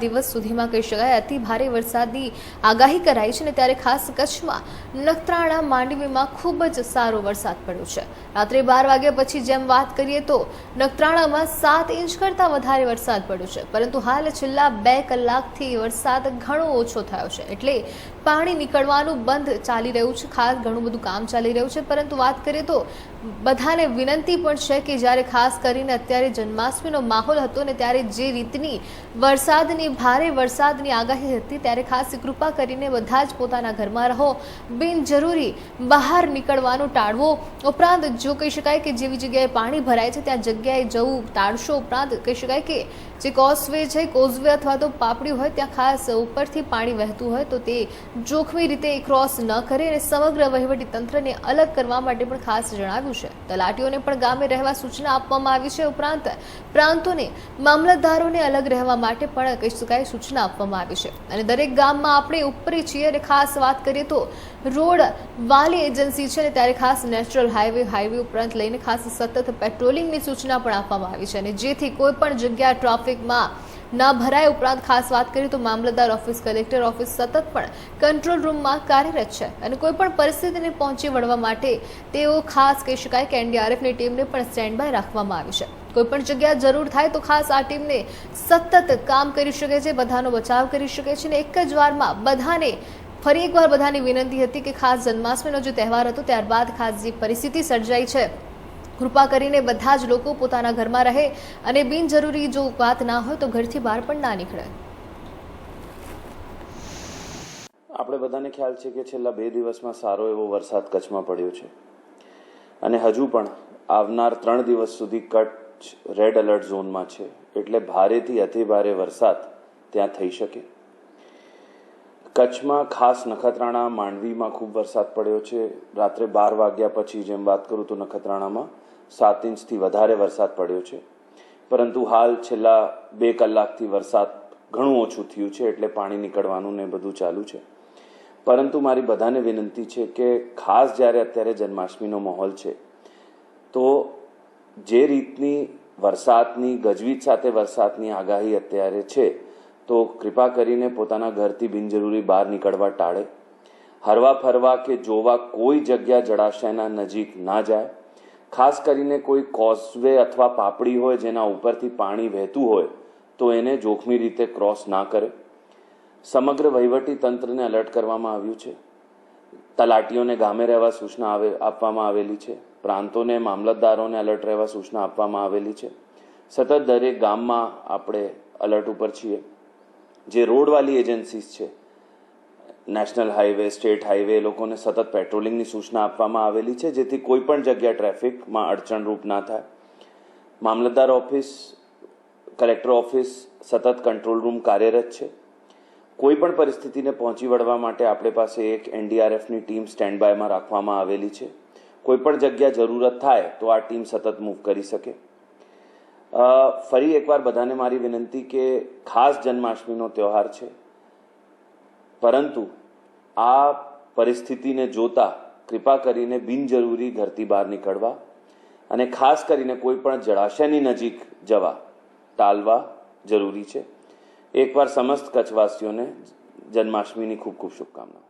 દિવસ સુધીમાં કહી શકાય. અતિ ભારે વરસાદની આગાહી કરાઈ છે ને ત્યારે ખાસ કચ્છમાં નખત્રાણા માંડવીમાં ખૂબ જ સારો વરસાદ પડ્યો છે. રાત્રે બાર વાગ્યા પછી જેમ વાત કરીએ તો નખત્રાણામાં સાત ઇંચ કરતાં વધારે વરસાદ પડ્યો છે. પરંતુ હાલ છેલ્લા બે કલાકથી વરસાદ ઘણો ઓછો થયો છે. એટલે પાણી નીકળવાનું બંધ ચાલી રહ્યું છે. ખાસ ઘણું બધું કામ ચાલી રહ્યું છે. પરંતુ વાત કરીએ તો બધાને વિનંતી પણ છે કે જ્યારે ખાસ કરીને અત્યારે જન્માષ્ટમીનો માહોલ હતો ને ત્યારે જે રીતની વરસાદની ભારે વરસાદની આગાહી હતી ત્યારે ખાસ કૃપા કરીને બધા જ પોતાના ઘરમાં રહો. બિનજરૂરી બહાર નીકળવાનું ટાળવો. ઉપરાંત જો કહી શકાય કે જેવી જગ્યાએ પાણી ભરાય છે, ત્યાં જગ્યાએ જવું ટાળશો. ઉપરાંત કહી શકાય કે જે કોઝવે છે, કોઝવે અથવા તો પાપડી હોય, ત્યાં ખાસ ઉપરથી પાણી વહેતું હોય, તો તે જોખમી રીતે ક્રોસ ન કરે અને સમગ્ર વહીવટી તંત્રને અલગ કરવા માટે પણ ખાસ જણાવ્યું છે. તલાટીઓને પણ ગામે રહેવા સૂચના આપવામાં આવી છે. ઉપરાંત પ્રાંતોને મામલતદારોને અલગ રહેવા માટે પણ કહી શકાય સૂચના આપવામાં આવી છે. અને દરેક ગામમાં આપણે ઉપરી છીએ અને ખાસ વાત કરીએ તો રોડ વાલી એજન્સી છે અને ત્યારે ખાસ નેચરલ હાઈવે હાઈવે ઉપરાંત લઈને ખાસ સતત પેટ્રોલિંગની સૂચના પણ આપવામાં આવી છે. અને જેથી કોઈ પણ જગ્યા ટ્રાફિકમાં ન ભરાય ઉપરાંત ખાસ વાત કરીએ તો મામલતદાર ઓફિસ કલેક્ટર ઓફિસ સતત પણ કંટ્રોલ રૂમમાં કાર્યરત છે અને કોઈ પણ પરિસ્થિતિને પહોંચી વળવા માટે તેઓ ખાસ કહી શકાય કે એનડીઆરએફની ટીમને પણ સ્ટેન્ડ બાય રાખવામાં આવી છે. કોઈ પણ જગ્યા જરૂર થાય તો ખાસ આ ટીમને સતત કામ કરી શકે છે, બધાનો બચાવ કરી શકે છે અને એક જ વારમાં બધાને ફરી એકવાર બધાની વિનંતી હતી કે ખાસ જન્માષ્ટમીનો જે તહેવાર હતો ત્યારબાદ ખાસ જે પરિસ્થિતિ સર્જાઈ છે કૃપા કરીને બધા જ લોકો પોતાના ઘરમાં રહે અને બિનજરૂરી જો વાત ના હોય તો ઘરથી બહાર પણ ના નીકળે. આપણે બધાને ખ્યાલ છે કે છેલ્લા બે દિવસમાં સારો એવો વરસાદ કચ્છમાં પડ્યો છે. અને હજુ પણ આવનાર ત્રણ દિવસ સુધી કચ્છ રેડ એલર્ટ ઝોનમાં છે. એટલે ભારેથી અતિ ભારે વરસાદ ત્યાં થઈ શકે. કચ્છમાં ખાસ નખત્રાણા, માંડવીમાં ખૂબ વરસાદ પડ્યો છે. રાત્રે બાર વાગ્યા પછી જેમ વાત કરું તો નખત્રાણામાં સાત ઇંચથી વધારે વરસાદ પડ્યો છે. પરંતુ હાલ છેલ્લા બે કલાકથી વરસાદ ઘણું ઓછું થયું છે એટલે પાણી નીકળવાનું ને બધું ચાલુ છે. પરંતુ મારી બધાને વિનંતી છે કે ખાસ જ્યારે અત્યારે જન્માષ્ટમીનો માહોલ છે, તો જે રીતની વરસાદની, ગજવીજ સાથે વરસાદની આગાહી અત્યારે છે, તો કૃપા કરીને પોતાના ઘરથી બિનજરૂરી બહાર નીકળવા ટાળે. હરવા ફરવા કે જોવા કોઈ જગ્યા જળાશયના નજીક ના જાય. ખાસ કરીને કોઈ કોઝવે અથવા પાપડી હોય જેના ઉપરથી પાણી વહેતું હોય, તો એને જોખમી રીતે ક્રોસ ના કરે. સમગ્ર વહીવટી તંત્રને અલર્ટ કરવામાં આવ્યું છે. તલાટીઓને ગામે રહેવા સૂચના આવે, આપવામાં આવેલી છે. પ્રાંતોને, મામલતદારોને અલર્ટ રહેવા સૂચના આપવામાં આવેલી છે. સતત દરેક ગામમાં આપણે અલર્ટ ઉપર છીએ. જે રોડવાળી એજન્સીસ છે નેશનલ હાઈવે સ્ટેટ હાઈવે લોકોને સતત પેટ્રોલિંગની સૂચના આપવામાં આવેલી છે, જેથી કોઈ પણ જગ્યા ટ્રાફિકમાં અડચણરૂપ ના થાય. મામલતદાર ઓફિસ, કલેક્ટર ઓફિસ સતત કંટ્રોલ રૂમ કાર્યરત છે. કોઈ પણ પરિસ્થિતિને પહોંચી વળવા માટે આપણી પાસે એક એનડીઆરએફની ટીમ સ્ટેન્ડ બાયમાં રાખવામાં આવેલી છે. કોઈ પણ જગ્યા જરૂરત થાય તો આ ટીમ સતત મૂવ કરી શકે. ફરી એકવાર બધાને મારી વિનંતી કે ખાસ જન્માષ્ટમીનો તહેવાર છે. પરંતુ આ પરિસ્થિતિને જોતા કૃપા કરીને બિનજરૂરી ઘરથી બહાર નીકળવા અને ખાસ કરીને કોઈ પણ જળાશયની નજીક જવા ટાળવા જરૂરી છે. એકવાર સમસ્ત કચ્છવાસીઓને જન્માષ્ટમીની ખૂબ ખૂબ શુભકામનાઓ.